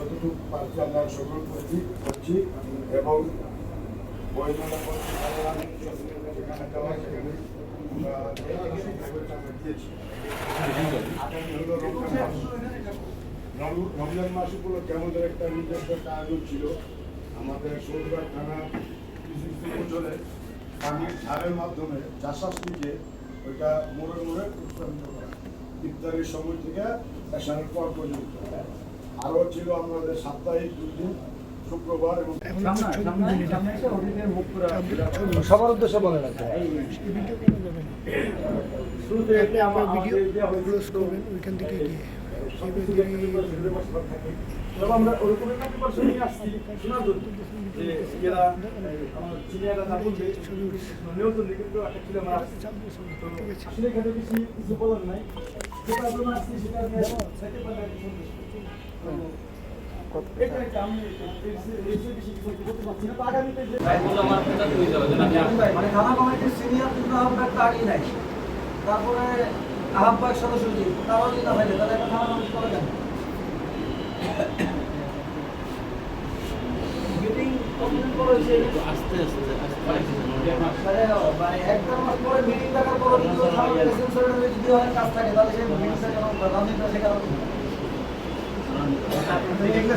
যতটুকু পারছি আমরা অংশগ্রহণ করছি করছি এবং রমজান মাস। উপলক্ষে আমাদের একটা নিজস্ব একটা আয়োজন ছিল, আমাদের সৌরবার থানা অঞ্চলে পানির ঝাড়ের মাধ্যমে লিখে ওইটা মোড়ে মোড়ে উৎপাদিত করা ইফতারের সময় থেকে এসানের পর পর্যন্ত আরও ছিল আমাদের সাপ্তাহিক দুই দিন শুক্রবার এবং সবার উদ্দেশ্যে বলেন একটা শুরুতে আপনি ভিডিও ক্লোজ করবেন ওইখান থেকে গিয়ে। আমরা ওরকম একটা নিয়ে আসছি শোনার জন্য। যে এরা আমার সিনিয়ররা যা বলবে কিন্তু একটা ছিল আমরা আসলে এখানে বেশি কিছু বলার নাই। তারপরে আহ্বায়ক সদস্য তারাও যদি না থাকে তাহলে একটা থানা করা যায় মিটিং কতদিন পরে হয়েছে আস্তে আস্তে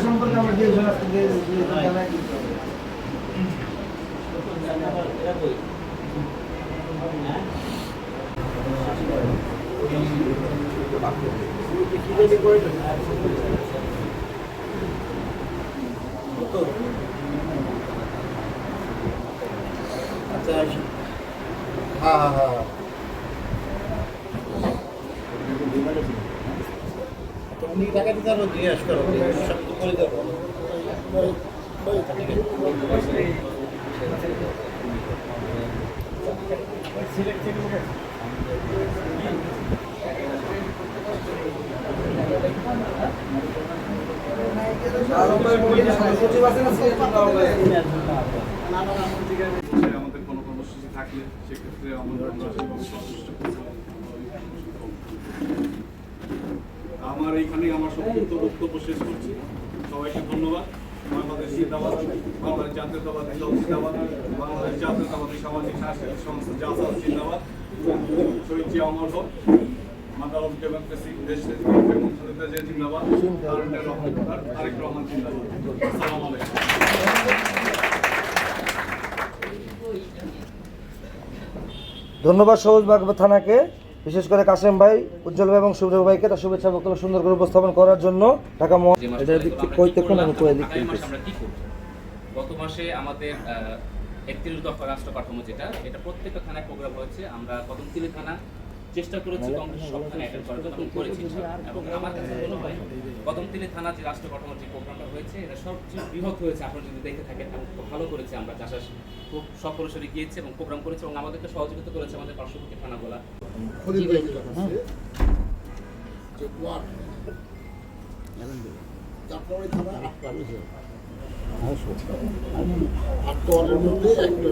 সম্পর্কে আমরা যে আজকে যে দিতে হবে আচ্ছা। হ্যাঁ হ্যাঁ হ্যাঁ। তো উনি টাকা দিতে সব করে দেবো। সচিব কোনো কর্মসূচি থাকলে সেক্ষেত্রে আমার এইখানেই আমার সংক্ষিপ্ত বক্তব্য শেষ করছি। সবাইকে ধন্যবাদ। বাংলাদেশ জিন্দাবাদ বাংলাদেশ জাতীয়তাবাদী দল জিন্দাবাদ বাংলাদেশ জাতীয়তাবাদী সামাজিক সাংস্কৃতিক সংস্থা জাসাদ জিন্দাবাদ। শহীদ জিয়া অমর হক মাদার অফ ডেমোক্রেসি দেশ জিন্দাবাদ। রহমান জিন্দাবাদ। আসসালামু আলাইকুম। ধন্যবাদ সবুজ বাগ থানাকে বিশেষ করে কাসেম ভাই উজ্জ্বল ভাই এবং সুব্রত ভাইকে তার শুভেচ্ছা বক্তব্য সুন্দর করে উপস্থাপন করার জন্য ঢাকা মহা যে মাসে এটা দিক থেকে কই দেখুন আমি কই দিক গত মাসে আমাদের একত্রিশ দফা রাষ্ট্র কাঠামো যেটা এটা প্রত্যেকটা থানায় প্রোগ্রাম হয়েছে। আমরা কদমতলি থানা চেষ্টা করেছি কংগ্রেস সব থানায় অ্যাটেন্ড করার জন্য এবং করেছি ইনশাআল্লাহ। এবং আমার কাছে মনে হয় কদমতলি থানা যে রাষ্ট্র কাঠামোর যে প্রোগ্রামটা হয়েছে এটা সবচেয়ে বৃহৎ হয়েছে আপনারা যদি দেখে থাকেন এবং খুব ভালো করেছে আমরা চাষাস খুব সপরিসরে গিয়েছি এবং প্রোগ্রাম করেছি এবং আমাদেরকে সহযোগিতা করেছে আমাদের পার্শ্ববর্তী থানাগুলা তারপরে থানা আটটা। আটটা মধ্যে একটা